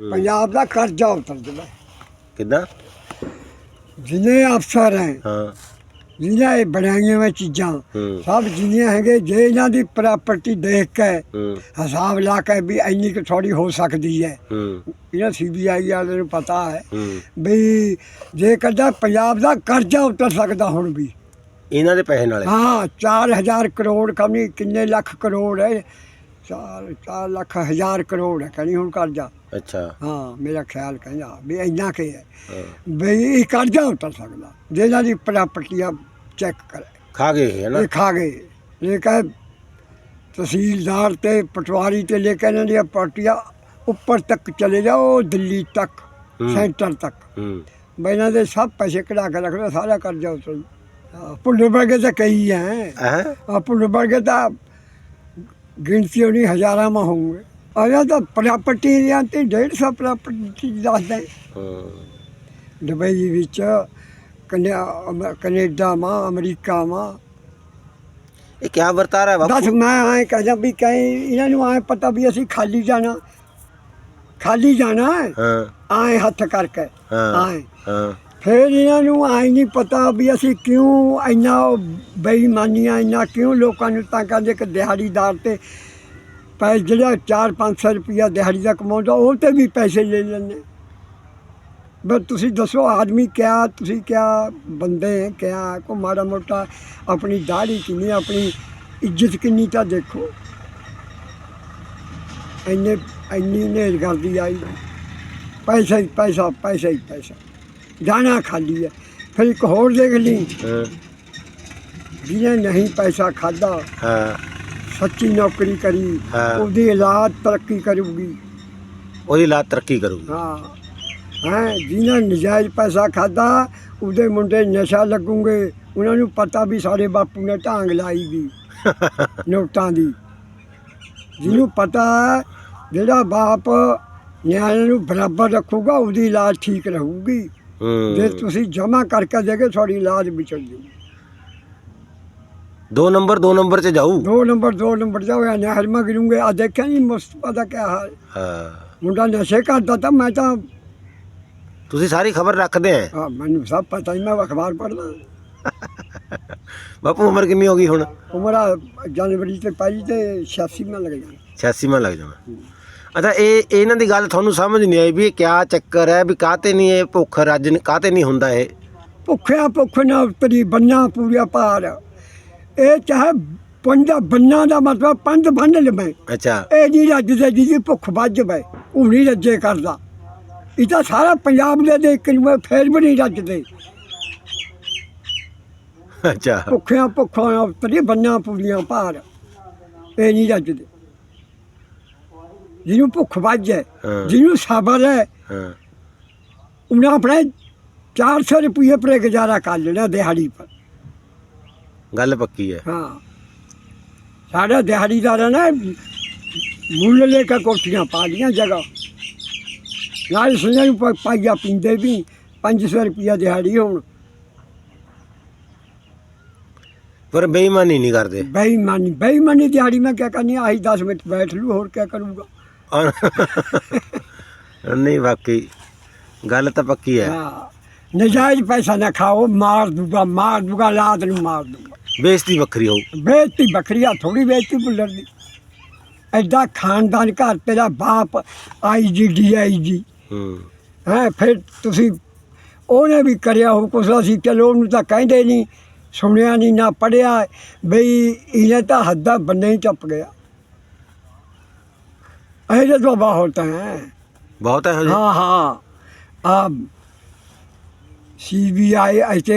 ਪੰਜਾਬ ਦਾ ਕਰਜ਼ਾ ਉਤਰ ਜਾਵੇ ਕਿੱਦਾਂ? ਜਿੰਨੇ ਅਫਸਰ ਹੈ ਹਾਂ। ਜਿਨ੍ਹਾਂ ਇਹ ਬਣਾਈਆਂ ਹੋਈਆਂ ਚੀਜ਼ਾਂ ਸਭ ਜਿੰਨੀਆਂ ਹੈਗੇ ਜੇ ਇਹਨਾਂ ਦੀ ਪ੍ਰਾਪਰਟੀ ਦੇਖ ਕੇ ਹਿਸਾਬ ਲਾ ਕੇ ਵੀ ਇੰਨੀ ਕੁ ਥੋੜੀ ਹੋ ਸਕਦੀ ਹੈ। ਇਹਨਾਂ ਸੀਬੀਆਈ ਵਾਲਿਆਂ ਨੂੰ ਪਤਾ ਹੈ ਹੂੰ। ਵੀ ਜੇ ਕਦਾ ਪੰਜਾਬ ਦਾ ਕਰਜ਼ਾ ਉਤਰ ਸਕਦਾ ਹੁਣ ਵੀ। ਇਹਨਾਂ ਦੇ ਪੈਸੇ ਨਾਲੇ? ਹਾਂ 4000 ਕਰੋੜ ਕਮੀ ਕਿੰਨੇ ਲੱਖ ਕਰੋੜ ਹੈ। 4 4 ਲੱਖ ਹਜ਼ਾਰ ਕਰੋੜ ਹੈ ਕਹਿੰਦੀ ਹੁਣ ਕਰਜ਼ਾ। ਅੱਛਾ। ਹਾਂ ਮੇਰਾ ਖਿਆਲ ਕਹਿੰਦਾ ਵੀ ਇੰਨਾ ਕਿ ਹੈ। ਵੀ ਇਹ ਕਰਜ਼ਾ ਉਤਰ ਸਕਦਾ ਜੇ ਇਹਨਾਂ ਦੀ ਪ੍ਰਾਪਰਟੀਆਂ ਚੈੱਕ ਕਰੇ। ਖਾ ਗਏ ਹੈ ਨਾ ਇਹ ਖਾ ਗਏ। ਇਹ ਕਹੇ ਤਹਿਸੀਲਦਾਰ ਤੇ ਪਟਵਾਰੀ ਤੇ ਲੈ ਕੇ ਇਹਨਾਂ ਦੀਆਂ ਪਾਰਟੀਆਂ ਉੱਪਰ ਤੱਕ ਚਲੇ ਜਾਓ ਦਿੱਲੀ ਤੱਕ। ਸੈਂਟਰ ਤੱਕ। ਬਈ ਇਹਨਾਂ ਦੇ ਸਭ ਪੈਸੇ ਕਢਾ ਕੇ ਰੱਖ ਲਓ ਸਾਰਾ ਕਰਜ਼ਾ ਉਤਰ। ਪੁੱਲ ਵਰਗੇ ਤਾਂ ਕਈ ਹੈ। ਹੈ? ਆ ਪੁੱਲ ਵਰਗੇ ਤਾਂ ਗਿਣਤੀ ਹੋਣੀ ਹਜ਼ਾਰਾਂ ਮਾ ਹੋਣਗੇ ਆਇਆ ਤਾਂ ਪ੍ਰਾਪਰਟੀ ਦੀਆਂ ਤੇ 150 ਪ੍ਰਾਪਰਟੀ ਦੱਸਦੇ ਦੁਬਈ ਵਿੱਚ ਕਨਿਆ ਕੈਨੇਡਾ ਮਾ ਅਮਰੀਕਾ ਮਾ ਇਹ ਕੀ ਵਰਤਾਰਾ ਹੈ ਦੱਸ ਬਾਪੂ ਮੈਂ ਆਏ ਕਹਿੰਦਾ ਵੀ ਕਹੀਂ ਇਹਨਾਂ ਨੂੰ ਆਏ ਪਤਾ ਵੀ ਅਸੀਂ ਖਾਲੀ ਜਾਣਾ। ਖਾਲੀ ਜਾਣਾ ਹੈ। ਆਏ ਹੱਥ ਕਰਕੇ। ਹਾਂ ਹਾਂ। ਫਿਰ ਇਹਨਾਂ ਨੂੰ ਆਏ ਨਹੀਂ ਪਤਾ ਵੀ ਅਸੀਂ ਕਿਉਂ ਇੰਨਾ ਬੇਈਮਾਨੀਆਂ, ਇੰਨਾ ਕਿਉਂ ਲੋਕਾਂ ਨੂੰ ਤਾਂ ਕਹਿੰਦੇ ਕਿ ਦਿਹਾੜੀਦਾਰ ਤੇ ਪੈ ਜਿਹੜਾ 4-500 ਰੁਪਇਆ ਦਿਹਾੜੀ ਦਾ ਕਮਾਉਂਦਾ, ਉਹ ਤੇ ਵੀ ਪੈਸੇ ਲੈ ਲੈਂਦੇ। ਬਸ ਤੁਸੀਂ ਦੱਸੋ, ਆਦਮੀ ਕਿਆ, ਤੁਸੀਂ ਕਿਆ ਬੰਦੇ ਹੈ, ਕਿਆ ਕੋ ਮਾੜਾ ਮੋਟਾ ਆਪਣੀ ਦਾੜੀ ਕਿੰਨੀ ਆਪਣੀ ਇੱਜ਼ਤ ਕਿੰਨੀ ਤਾਂ ਦੇਖੋ। ਇੰਨੇ, ਇੰਨੀ ਨੇਰਗਰਦੀ ਆਈ। ਪੈਸਾ ਹੀ ਪੈਸਾ ਪੈਸਾ ਹੀ ਪੈਸਾ। ਜਾਣਾ ਖਾਲੀ ਹੈ। ਫਿਰ ਇੱਕ ਹੋਰ ਦੇਖ ਲਈ। ਹਾਂ। ਜਿਹਨੇ ਨਹੀਂ ਪੈਸਾ ਖਾਦਾ ਹਾਂ। ਸੱਚੀ ਨੌਕਰੀ ਕਰੀ ਹਾਂ। ਉਹਦੀ ਔਲਾਦ ਤਰੱਕੀ ਕਰੂਗੀ। ਉਹਦੀ ਲਾਤ ਤਰੱਕੀ ਕਰੂਗੀ। ਹਾਂ। ਹੈ ਜਿਹਨੇ ਨਜਾਇਜ਼ ਪੈਸਾ ਖਾਦਾ ਉਹਦੇ ਮੁੰਡੇ ਨਸ਼ਾ ਲੱਗੂਗੇ। ਉਹਨਾਂ ਨੂੰ ਪਤਾ ਵੀ ਸਾਡੇ ਬਾਪੂ ਨੇ ਢਾਂਗ ਲਾਈ ਵੀ ਨੋਟਾਂ ਦੀ। ਜਿਹਨੂੰ ਪਤਾ ਹੈ, ਜਿਹੜਾ ਬਾਪ ਨਿਆਣੇ ਨੂੰ ਬਰਾਬਰ ਰੱਖੂਗਾ ਉਹਦੀ ਇਲਾਜ ਠੀਕ ਰਹੂਗੀ। ਜੇ ਤੁਸੀਂ ਜਮਾ ਕਰਕੇ ਦੇਗੇ ਤੁਹਾਡੀ ਇਲਾਜ ਵਿਚੜ ਜੂ ਦੋ ਨੰਬਰ ਦੋ ਨੰਬਰ 'ਚ ਜਾਊ? ਦੋ ਨੰਬਰ ਦੋ ਨੰਬਰ ਜਾਓ ਨਹਿਰ ਮਾ ਗਿਰੂੰਗੇ ਆ ਦੇਖਿਆ ਨਹੀਂ ਮੁਸਤਫਾ ਦਾ ਕਿਆ ਹਾਲ? ਹਾਂ। ਮੁੰਡਾ ਨਸ਼ੇ ਕਰਦਾ ਤਾਂ ਮੈਂ ਤਾਂ ਤੁਸੀਂ ਸਾਰੀ ਖਬਰ ਰੱਖਦੇ ਆ? ਮੈਨੂੰ ਸਭ ਪਤਾ ਹੀ ਮੈਂ ਅਖਬਾਰ ਪੜ੍ਹਦਾ। ਬਾਪੂ ਉਮਰ ਕਿੰਨੀ ਹੋ ਗਈ ਹੁਣ? ਉਮਰ ਆ ਜਨਵਰੀ ਤੇ ਪਾਈ ਤੇ 86 ਮੈਂ ਲੱਗ ਜਾਣਾ। 86 ਮਾਂ ਲੱਗ ਜਾਣਾ। ਅੱਛਾ ਇਹ ਇਹਨਾਂ ਦੀ ਗੱਲ ਤੁਹਾਨੂੰ ਸਮਝ ਨਹੀਂ ਆਈ ਵੀ ਇਹ ਕਿਆ ਚੱਕਰ ਹੈ ਵੀ ਕਾਤੇ ਨਹੀਂ ਇਹ ਭੁੱਖ ਰੱਜ ਕਾਤੇ ਨਹੀਂ ਹੁੰਦਾ ਇਹ? ਭੁੱਖਿਆ ਭੁੱਖ ਨਾ ਉਤਰੀ ਬੰਨਾ ਪੂਰੀਆ ਪਾਰ ਇਹ ਚਾਹੇ ਪੰਜ ਬੰਨਾ ਦਾ ਮਤਲਬ ਪੰਜ ਬੰਨ ਲਵੇਂ। ਅੱਛਾ। ਇਹ ਜੀ ਰੱਜ ਦੇ ਜਿਹਦੀ ਭੁੱਖ ਵੱਜ ਪਏ ਉਹ ਨਹੀਂ ਰੱਜੇ ਕਰਦਾ। ਇਹ ਤਾਂ ਸਾਰਾ ਪੰਜਾਬ ਦੇ ਦੇ ਨੂੰ ਫੇਰ ਵੀ ਨਹੀਂ ਰੱਜਦੇ। ਅੱਛਾ। ਭੁੱਖਿਆਂ ਭੁੱਖਾਂ ਉਤਰੀ ਬੰਨਾ ਪੂਰੀਆਂ ਪਾਰ ਇਹ ਨਹੀਂ ਰੱਜਦੇ। ਜਿਹਨੂੰ ਭੁੱਖ ਵੱਜ ਹੈ ਹਾਂ। ਜਿਹਨੂੰ ਸਬਰ ਹੈ ਹਾਂ। ਉਹਨਾਂ ਆਪਣੇ 400 ਰੁਪਏ ਪਰ ਗੁਜ਼ਾਰਾ ਕਰ ਲੈਣਾ ਦਿਹਾੜੀ ਪਰ। ਗੱਲ ਪੱਕੀ ਹੈ। ਹਾਂ। ਸਾਡਾ ਦਿਹਾੜੀਦਾਰ ਨਾ ਮੁੱਲ ਲੈ ਕੇ ਕੋਠੀਆਂ ਪਾ ਲੀਆਂ ਜਗ੍ਹਾ। ਨਾਲ ਸੁਣਿਆ ਨੂੰ ਪਾ- ਪਾਈਆ ਪੀਂਦੇ ਵੀ 500 ਰੁਪਿਆ ਦਿਹਾੜੀ ਹੁਣ। ਪਰ ਬੇਈਮਾਨੀ ਨਹੀਂ ਕਰਦੇ। ਬੇਈਮਾਨੀ ਬੇਈਮਾਨੀ ਦਿਹਾੜੀ ਮੈਂ ਕਿਆ ਕਰਨੀ ਆਹੀ 10 ਮਿੰਟ ਬੈਠ ਲੂ ਹੋਰ ਕਿਆ ਕਰੂੰਗਾ? ਨਹੀਂ ਵਾਕਈ ਗੱਲ ਤਾਂ ਪੱਕੀ ਹੈ। ਹਾਂ। ਨਜਾਇਜ਼ ਪੈਸਾ ਨਾ ਖਾਓ ਮਾਰ ਦੂਗਾ ਮਾਰ ਦੂਗਾ ਲਾਦ ਨੂੰ ਮਾਰ ਦੂਗਾ। ਬੇਇੱਜ਼ਤੀ ਵੱਖਰੀ ਹੋਊ। ਬੇਇੱਜ਼ਤੀ ਬੱਕਰੀਆ ਥੋੜੀ ਬੇਇੱਜ਼ਤੀ ਬੁੱਲਰ ਦੀ। ਐਡਾ ਖਾਨਦਾਨ ਘਰ ਤੇਰਾ ਬਾਪ ਆਈ ਜੀ ਡੀ ਆਈ ਜੀ। ਹੂੰ। ਹੈ ਫਿਰ ਤੁਸੀਂ ਉਹਨੇ ਵੀ ਕਰਿਆ ਹੋ ਕੁਛ ਅਸੀਂ ਚਲੋ ਉਹਨੂੰ ਤਾਂ ਕਹਿੰਦੇ ਨਹੀਂ ਸੁਣਿਆ ਨਹੀਂ ਨਾ ਪੜਿਆ ਬਈ ਇਹਨੇ ਤਾਂ ਹੱਦਾਂ ਬੰਨੇ ਹੀ ਟੱਪ ਗਿਆ। ਇਹ ਜੋ तो बहुत हैं ਬਹੁਤ ਹੈ ਹਜੇ हाँ हाँ अब सीबीआई ऐसे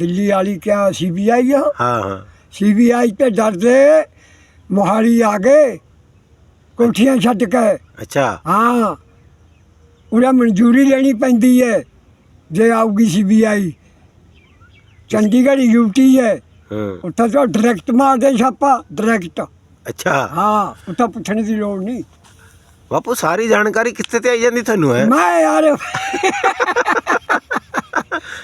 दिल्ली वाली क्या सीबीआई है ਹਾਂ ਹਾਂ सीबीआई पे डर से मोहाली आ गए कोठियां छट के ਅੱਛਾ ਹਾਂ ਉਹਨਾਂ ਮਨਜ਼ੂਰੀ ਲੈਣੀ ਪੈਂਦੀ ਹੈ ਜੇ ਆਊਗੀ ਸੀਬੀਆਈ ਚੰਡੀਗੜ੍ਹ ਯੂਟੀ ਹੈ ਹਾਂ ਉੱਥੇ ਤਾਂ ਡਾਇਰੈਕਟ ਮਾਰਦੇ ਛਾਪਾ ਡਾਇਰੈਕਟ ਅੱਛਾ ਹਾਂ ਉੱਥੇ ਪੁੱਛਣ ਦੀ ਲੋੜ ਨਹੀਂ ਬਾਪੂ ਸਾਰੀ ਜਾਣਕਾਰੀ ਕਿੱਥੇ ਤੇ ਆਈ ਜਾਂਦੀ ਤੁਹਾਨੂੰ ਹੈ? ਮੈਂ ਯਾਰ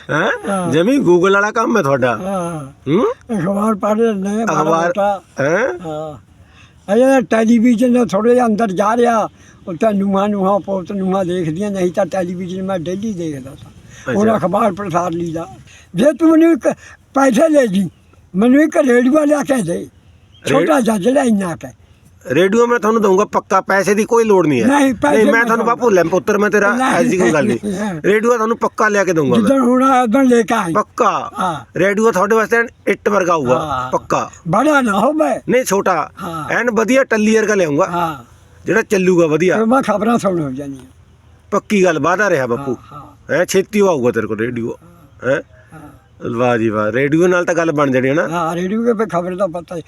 ਹੈ? ਜਮੀ ਗੂਗਲ ਵਾਲਾ ਕੰਮ ਹੈ ਤੁਹਾਡਾ। ਹਾਂ। ਹੂੰ? ਅਖਬਾਰ ਪੜ੍ਹ ਲੈਂਦੇ ਅਖਬਾਰ। ਹੈ? ਹਾਂ। ਅਜੇ ਟੈਲੀਵਿਜ਼ਨ ਦਾ ਥੋੜੇ ਜਿਹਾ ਅੰਦਰ ਜਾ ਰਿਹਾ। ਉਹ ਤਾਂ ਨੂੰਹਾਂ ਨੂੰਹਾਂ ਪੋਤ ਨੂੰਹਾਂ ਦੇਖਦੀਆਂ ਨਹੀਂ ਤਾਂ ਟੈਲੀਵਿਜ਼ਨ ਮੈਂ ਡੇਲੀ ਦੇਖਦਾ ਸਾਂ ਹੁਣ। ਅਖਬਾਰ ਪ੍ਰਸਾਰ ਲੀਦਾ ਜੇ ਤੂੰ ਮੈਨੂੰ ਪੈਸੇ ਲੈ ਜੀ ਮੈਨੂੰ ਇੱਕ ਰੇਡੀਓ ਲਿਆ ਕੇ ਦੇ। ਛੋਟਾ ਜਿਹਾ ਜਿਹੜਾ ਇੰਨਾ ਕੁ। ਹੈ ਰੇਡੀਓ ਮੈਂ ਤੁਹਾਨੂੰ ਦਊਂਗਾ ਪੱਕਾ ਪੈਸੇ ਦੀ ਕੋਈ ਲੋੜ ਨਹੀਂ ਹੈ। ਨਹੀਂ, ਪੈਸੇ ਮੈਂ ਮੈਂ ਤੁਹਾਨੂੰ। ਬਾਪੂ ਲੈ ਪੁੱਤਰ ਮੈਂ ਤੇਰਾ ਨਹੀਂ, ਐਸੀ ਕੋਈ ਗੱਲ ਨਹੀਂ। ਨਹੀਂ। ਰੇਡੀਓ ਤੁਹਾਨੂੰ ਪੱਕਾ ਲਿਆ ਕੇ ਦਊਂਗਾ ਮੈਂ। ਜਿੱਦਣ ਹੁਣ ਉਦੋਂ ਲੈ ਕੇ ਆਈ। ਪੱਕਾ। ਹਾਂ। ਰੇਡੀਓ ਤੁਹਾਡੇ ਵਾਸਤੇ ਇੱਟ ਵਰਗਾ ਹੋਊਗਾ। ਹਾਂ। ਪੱਕਾ। ਬੜਾ ਨਾ ਹੋਵੇ ਨਹੀਂ ਛੋਟਾ। ਹਾਂ। ਐਨ ਵਧੀਆ ਟੱਲੀ ਵਰਗਾ ਲਿਆਉਂਗਾ। ਹਾਂ। ਜਿਹੜਾ ਚੱਲੂਗਾ ਵਧੀਆ। ਫਿਰ ਮੈਂ ਖਬਰਾਂ ਸੁਣ ਹੋ ਜਾਂਦੀਆਂ ਪੱਕੀ ਗੱਲ ਵਾਦਾ ਰਿਹਾ ਬਾਪੂ। ਹਾਂ ਹੈ। ਛੇਤੀ ਆਊਗਾ ਤੇਰੇ ਕੋਲ ਰੇਡੀਓ। ਹੈ। ਹਾਂ। ਵਾਹ ਜੀ ਵਾਹ। ਰੇਡੀਓ ਨਾਲ ਤਾਂ ਗੱਲ ਬਣ ਜਾਣੀ ਹੈ ਨਾ। ਹਾਂ ਰੇਡੀਓ ਤੇ ਖਬਰ ਦਾ ਪਤਾ ਹੈ।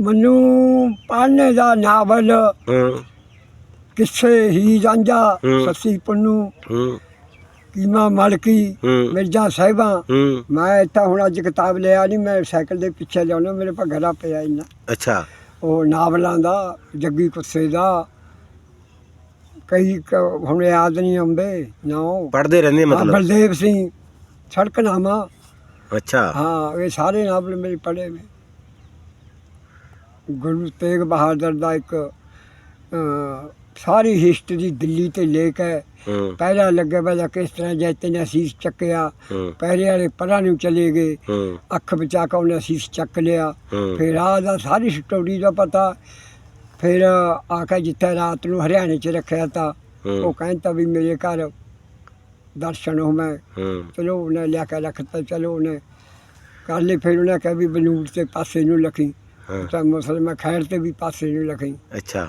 ਮੈਨੂੰ ਪੜ੍ਹਨੇ ਦਾ ਨਾਵਲ ਹਾਂ। ਕਿੱਸੇ ਹੀ ਹੂੰ। ਸੱਸੀ ਪੁੰਨੂ ਹੂੰ। ਕੀਮਾ ਮਲਕੀ ਹੂੰ। ਮਿਰਜ਼ਾ ਸਾਹਿਬਾਂ ਹੂੰ। ਮੈਂ ਇੱਥੇ ਹੁਣ ਅੱਜ ਕਿਤਾਬ ਲਿਆ ਨਹੀਂ ਮੈਂ ਸਾਈਕਲ ਦੇ ਪਿੱਛੇ ਲਿਆਉਣਾ ਮੇਰੇ ਪਾ ਘਰਾ ਪਿਆ ਇੰਨਾ। ਅੱਛਾ। ਉਹ ਨਾਵਲਾਂ ਦਾ ਜੱਗੀ ਕੁੱਸੇ ਦਾ ਕਈ ਕ- ਹੁਣ ਯਾਦ ਨਹੀਂ ਆਉਂਦੇ ਨਾਮ ਪੜ੍ਹਦੇ ਰਹਿੰਦੇ ਹਾਂ, ਮਤਲਬ? ਬਲਦੇਵ ਸਿੰਘ ਸੜਕਨਾਮਾ। ਅੱਛਾ। ਹਾਂ ਇਹ ਸਾਰੇ ਨਾਵਲ ਮੇਰੇ ਪੜ੍ਹੇ ਨੇ। ਗੁਰੂ ਤੇਗ ਬਹਾਦਰ ਦਾ ਇੱਕ ਸਾਰੀ ਹਿਸਟਰੀ ਦਿੱਲੀ ਤੇ ਲੈ ਕੇ ਪਹਿਲਾ ਲੱਗੇ ਪਹਿਲਾ ਕਿਸ ਤਰ੍ਹਾਂ ਜੈਤੇ ਨੇ ਅਸੀਸ ਚੱਕਿਆ ਪਹਿਰੇ ਵਾਲੇ ਪਰਾਂ ਨੂੰ ਚਲੇ ਗਏ ਅੱਖ ਬਚਾ ਕੇ ਉਹਨੇ ਅਸੀਸ ਚੱਕ ਲਿਆ ਫਿਰ ਰਾਹ ਦਾ ਸਾਰੀ ਸਟੋਰੀ ਦਾ ਪਤਾ ਫਿਰ ਆ ਕੇ ਜਿੱਥੇ ਰਾਤ ਨੂੰ ਹਰਿਆਣੇ 'ਚ ਰੱਖਿਆ ਤਾਂ ਉਹ ਕਹਿੰਦਾ ਵੀ ਮੇਰੇ ਘਰ ਦਰਸ਼ਨ ਹੋ ਮੈਂ। ਚਲੋ ਉਹਨੇ ਲਿਆ ਕੇ ਰੱਖਤਾ ਚਲੋ ਉਹਨੇ ਕਰ ਲਈ ਫਿਰ ਉਹਨੇ ਕਿਹਾ ਵੀ ਬਨੂੜ ਤੇ ਪਾਸੇ ਨੂੰ ਲਖੀ। ਤਾਂ ਮੁਸਲਮਾਨ ਖੈਰ ਤੇ ਵੀ ਪਾਸੇ ਨੂੰ ਲਖੀ ਅੱਛਾ।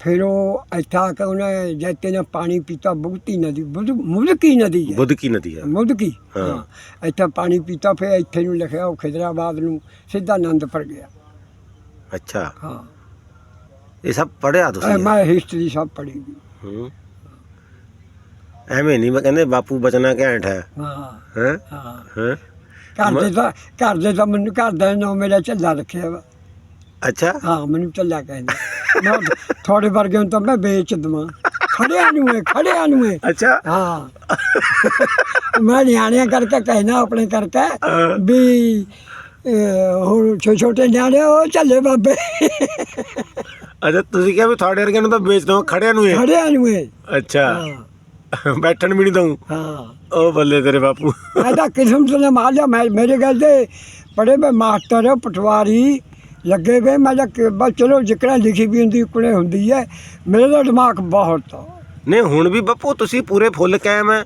ਫਿਰ ਉਹ ਇੱਥੇ ਕੇ ਉਹਨੇ ਜੈਤੇ ਨੇ ਪਾਣੀ ਪੀਤਾ ਬੁਗਤੀ ਨਦੀ ਮੁਦਕੀ ਨਦੀ ਹੈ। ਬੁੱਧ ਕੀ ਨਦੀ ਹੈ। ਮੁਦਕੀ ਹਾਂ। ਇੱਥੇ ਪਾਣੀ ਪੀਤਾ ਫਿਰ ਇੱਥੇ ਨੂੰ ਲਿਖਿਆ ਉਹ ਖਿਦਰਾਬਾਦ ਨੂੰ ਸਿੱਧਾ ਆਨੰਦਪੁਰ ਗਿਆ। ਅੱਛਾ। ਹਾਂ। ਇਹ ਸਭ ਪੜਿਆ ਤੁਸੀਂ? ਮੈਂ ਹਿਸਟਰੀ ਸਭ ਪੜ੍ਹੀ ਹੂੰ। ਐਵੇਂ ਨਹੀਂ ਮੈਂ ਕਹਿੰਦੇ ਬਾਪੂ ਬਚਨਾ ਘੈਂਟ ਹੈ। ਹਾਂ। ਹੈ? ਹਾਂ। ਹੈ? ਘਰ ਦੇ ਤਾਂ ਘਰ ਦੇ ਤਾਂ ਮੈਨੂੰ ਘਰ ਦਾ ਨਾਮ ਮੇਰਾ ਝੱਲਾ ਰੱਖਿਆ ਵਾ। ਅੱਛਾ। ਹਾਂ ਮੈਨੂੰ ਝੱਲਾ ਕਹਿੰਦੇ। ਮੈਂ ਥੋੜੇ ਵਰਗੇ ਨੂੰ ਤਾਂ ਮੈਂ ਵੇਚ ਦਵਾਂ। ਖੜਿਆ ਨੂੰ ਹੈ ਖੜਿਆ ਨੂੰ ਹੈ ਅੱਛਾ। ਹਾਂ। ਮੈਂ ਨਿਆਣਿਆਂ ਕਰਕੇ ਕਹਿਣਾ ਆਪਣੇ ਕਰਕੇ ਹਾਂ। ਵੀ ਹੁਣ ਛੋਟੇ ਛੋਟੇ ਨਿਆਣੇ ਉਹ ਝੱਲੇ ਬਾਬੇ। ਅੱਛਾ ਤੁਸੀਂ ਕਿਹਾ ਵੀ ਤੁਹਾਡੇ ਵਰਗੇ ਨੂੰ ਤਾਂ ਵੇਚ ਦਵਾਂ ਖੜਿਆਂ ਨੂੰ ਇਹ? ਖੜਿਆ ਨੂੰ ਹੈ ਅੱਛਾ। ਹਾਂ। ਬੈਠਣ ਵੀ ਨਹੀਂ ਦਊਂ। ਹਾਂ। ਉਹ ਬੱਲੇ ਤੇਰੇ ਬਾਪੂ। ਮੈਂ ਤਾਂ ਕਿਸਮ ਤੋਂ ਮਾਰ ਲਿਆ ਮੇਰੇ ਗੱਲ ਦੇ ਪੜੇ ਮੈਂ ਮਾਸਟਰ ਪਟਵਾਰੀ ਲੱਗੇ ਵੇ ਮੈਂ ਤਾਂ ਕਿ- ਬਸ ਚਲੋ ਜਿਕਣਾ ਲਿਖੀ ਵੀ ਹੁੰਦੀ ਕੁਣੇ ਹੁੰਦੀ ਹੈ ਮੇਰੇ ਦਾ ਦਿਮਾਗ ਬਹੁਤ ਆ। ਨਹੀਂ ਹੁਣ ਵੀ ਬਾਪੂ ਤੁਸੀਂ ਪੂਰੇ ਫੁੱਲ ਕਾਇਮ ਹੈ।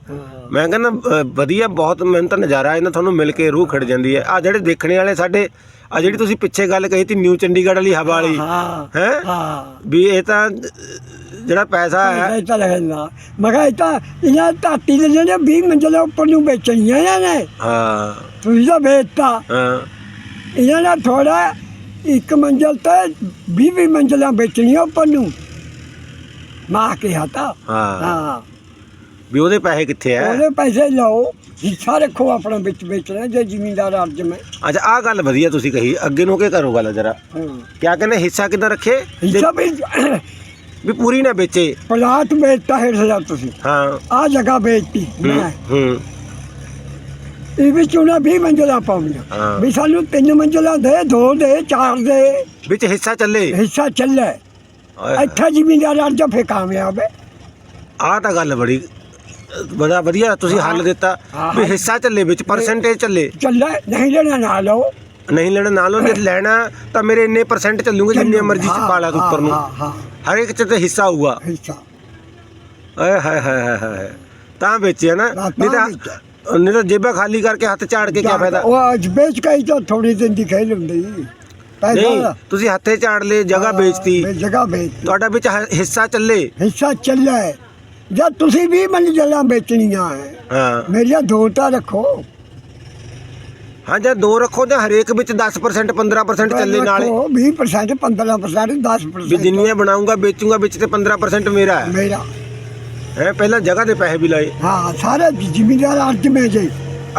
ਮੈਂ ਕਹਿੰਦਾ ਅ, ਵਧੀਆ ਬਹੁਤ ਮੈਨੂੰ ਤਾਂ ਨਜ਼ਾਰਾ ਇਹਨਾਂ ਤੁਹਾਨੂੰ ਮਿਲ ਕੇ ਰੂਹ ਖੜ ਜਾਂਦੀ ਹੈ ਆ ਜਿਹੜੇ ਦੇਖਣੇ ਵਾਲੇ ਸਾਡੇ ਆ ਜਿਹੜੀ ਤੁਸੀਂ ਪਿੱਛੇ ਗੱਲ ਕਹੀ ਤੀ ਨਿਊ ਚੰਡੀਗੜ੍ਹ ਵਾਲੀ ਹਵਾ ਵਾਲੀ। ਹਾਂ ਹੈ। ਹਾਂ? ਵੀ ਇਹ ਤਾਂ ਅ, ਜਿਹੜਾ ਪੈਸਾ ਹੈ ਇਹ ਤਾਂ ਲੱਗਦਾ ਮੈਂ ਕਿਹਾ ਇਹ ਤਾਂ ਇਹਨਾਂ ਧਾਤੀ ਦੇ ਜਿਹੜੇ 20 ਮੰਜ਼ਲਾਂ ਉੱਪਰ ਨੂੰ ਵੇਚਣੀਆਂ ਇਹਨਾਂ ਨੇ। ਹਾਂ। ਤੁਸੀਂ ਤਾਂ ਵੇਚਤਾ। ਹਾਂ। ਇਹਨਾਂ ਨੇ ਥੋੜਾ ਇੱਕ ਮੰਜ਼ਲ ਤੇ 20 20 ਮੰਜ਼ਲਾਂ ਵੇਚਣੀਆਂ ਉੱਪਰ ਨੂੰ। ਮਾਂ ਕਿਹਾ ਤਾਂ ਹਾਂ। ਹਾਂ। ਵੀ ਉਹਦੇ ਪੈਸੇ ਕਿੱਥੇ ਹੈ ਉਹਦੇ ਪੈਸੇ ਲਓ ਹਿੱਸਾ ਰੱਖੋ ਆਪਣਾ ਵਿੱਚ ਵੇਚਣਾ ਜੇ ਜ਼ਿਮੀਂਦਾਰ ਅਰਜ ਮੈਂ। ਅੱਛਾ ਆਹ ਗੱਲ ਵਧੀਆ ਤੁਸੀਂ ਕਹੀ। ਅੱਗੇ ਨੂੰ ਕੀ ਕਰੋ ਗੱਲ ਜਰਾ? ਹਾਂ। ਕਿਆ ਕਹਿੰਦੇ ਹਿੱਸਾ ਕਿੱਦਾਂ ਰੱਖੇ? ਹਿੱਸਾ ਵੀ ਵੀ ਪੂਰੀ ਨਾ ਵੇਚੇ। ਪਲਾਟ ਵੇਚਤਾ ਹੈ ਸਦਾ ਤੁਸੀਂ। ਹਾਂ। ਆ ਜਗ੍ਹਾ ਵੇਚਤੀ ਹੂੰ ਮੈਂ। ਹੂੰ। ਇਹ ਵਿੱਚ ਉਹਨਾਂ 20 ਮੰਜ਼ਲਾਂ ਹਾਂ। ਵੀ ਸਾਨੂੰ ਤਿੰਨ ਮੰਜ਼ਲਾਂ ਦੇ ਦੋ ਦੇ ਚਾਰ ਦੇ। ਵਿੱਚ ਹਿੱਸਾ ਚੱਲੇ। ਹਿੱਸਾ ਚੱਲੇ। ਇੱਥੇ ਜ਼ਿਮੀਂਦਾਰ ਅਰਜ ਫੇ ਕਾਮਯਾਬ ਹੈ। ਆਹ ਤਾਂ ਗੱਲ ਬੜੀ ਬੜਾ ਵਧੀਆ ਤੁਸੀਂ ਹੱਲ ਦਿੱਤਾ। ਹਾਂ। ਵੀ ਹਿੱਸਾ ਚੱਲੇ ਵਿੱਚ ਪਰਸੈਂਟੇਜ ਚੱਲੇ। ਚੱਲੇ ਨਹੀਂ ਲੈਣਾ ਨਾ ਲਓ। ਨਹੀਂ ਲੈਣਾ ਨਾ ਲਓ ਜੇ ਲੈਣਾ ਤਾਂ ਮੇਰੇ ਇੰਨੇ ਪਰਸੈਂਟ ਚੱਲੂਗੇ ਜਿੰਨੇ ਮਰਜ਼ੀ ਚ ਹਾਂ, ਪਾ ਲਾ ਤੂੰ ਉੱਪਰ ਨੂੰ। ਹਾਂ ਹਾਂ। ਹਰ ਇੱਕ ਚ ਤੇ ਹਿੱਸਾ ਹੋਊਗਾ। ਹਿੱਸਾ। ਆਏ ਹਾਏ ਹਾਏ ਹਾਏ ਹਾਏ ਤਾਂ ਵੇਚਿਆ ਨਾ। ਤਾਂ ਨਹੀਂ ਤਾਂ ਵੇਚਿਆ। ਨਹੀਂ ਤਾਂ ਜੇਬਾਂ ਖਾਲੀ ਕਰਕੇ ਹੱਥ ਝਾੜ ਕੇ ਕੀ ਫਾਇਦਾ? ਉਹ ਅੱਜ ਵੇਚ ਕੇ ਹੀ ਤਾਂ ਥੋੜੀ ਦਿਨ ਦੀ ਖੇਲ ਹੁੰਦੀ। ਨਹੀਂ ਪੈਸਾ ਤੁਸੀਂ ਹੱਥੇ ਝਾੜ ਲਏ ਜਗ੍ਹਾ ਵੇਚਤੀ। ਜਗ੍ਹਾ ਵੇਚ ਤੁਹਾਡਾ ਵਿੱਚ ਹ- ਹਿੱਸਾ ਚੱਲੇ। ਹਿੱਸਾ ਚੱਲੇ ਜਦ ਤੁਸੀਂ ਵੀ ਮੰਜ਼ਲਾਂ ਵੇਚਣੀਆਂ ਹੈ। ਹਾਂ। ਮੇਰੀਆਂ ਦੋ ਤਾਂ ਰੱਖੋ। ਹਾਂ ਜਾਂ ਦੋ ਰੱਖੋ ਜਾਂ ਹਰੇਕ ਵਿੱਚ 10% 15% ਚੱਲੇ ਨਾਲੇ 20% 15% ਵੀ 10% ਜਿੰਨੀਆਂ ਬਣਾਉਂਗਾ ਵੇਚੂਗਾ ਵਿੱਚ ਤੇ 15% ਮੇਰਾ ਹੈ। ਮੇਰਾ। ਹੈ ਪਹਿਲਾਂ ਜਗ੍ਹਾ ਦੇ ਪੈਸੇ ਵੀ ਲਾਏ। ਹਾਂ ਸਾਰੇ ਜ਼ਮੀਨਦਾਰ ਅੱਜ ਮੈਂ ਜੇ।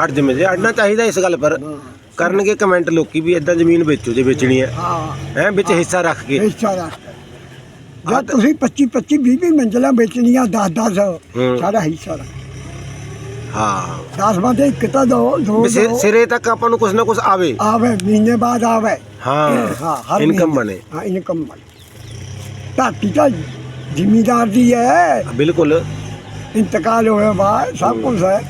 ਅੜ ਜਮੇ ਜੇ ਅੜਨਾ ਚਾਹੀਦਾ ਇਸ ਗੱਲ ਪਰ। ਕਰਨਗੇ ਕਮੈਂਟ ਲੋਕੀ ਵੀ ਇਦਾਂ ਜ਼ਮੀਨ ਵੇਚੋ ਜੇ ਵੇਚਣੀ ਹੈ। ਹਾਂ। ਹੈ ਵਿੱਚ ਹਿੱਸਾ ਰੱਖ ਕੇ। ਹਿੱਸਾ ਰੱਖ ਕੇ। ਤੁਸੀਂ 25 25 20 ਮੰਜ਼ਲਾਂ ਵੇਚਣੀਆਂ 10 10 ਸਾਡਾ ਹਿੱਸਾ ਰੱਖ। ਹਾਂ। 10 ਬੰਦੇ ਇੱਕ ਦੋ ਦੋ ਸਿਰੇ ਤੱਕ ਆਪਾਂ ਨੂੰ ਕੁਛ ਨਾ ਕੁਛ ਆਵੇ। ਆਵੇ ਮਹੀਨੇ ਬਾਅਦ ਆਵੇ। ਹਾਂ। ਇਨਕਮ ਬਣੇ। ਹਾਂ ਇਨਕਮ ਬਣੇ। ਧਰਤੀ ਤਾਂ ਜ਼ਿਮੀਦਾਰ ਦੀ ਹੈ। ਬਿਲਕੁਲ। ਇੰਤਕਾਲ ਹੋਏ ਬਾਅਦ ਸਭ ਕੁਝ ਹੈ।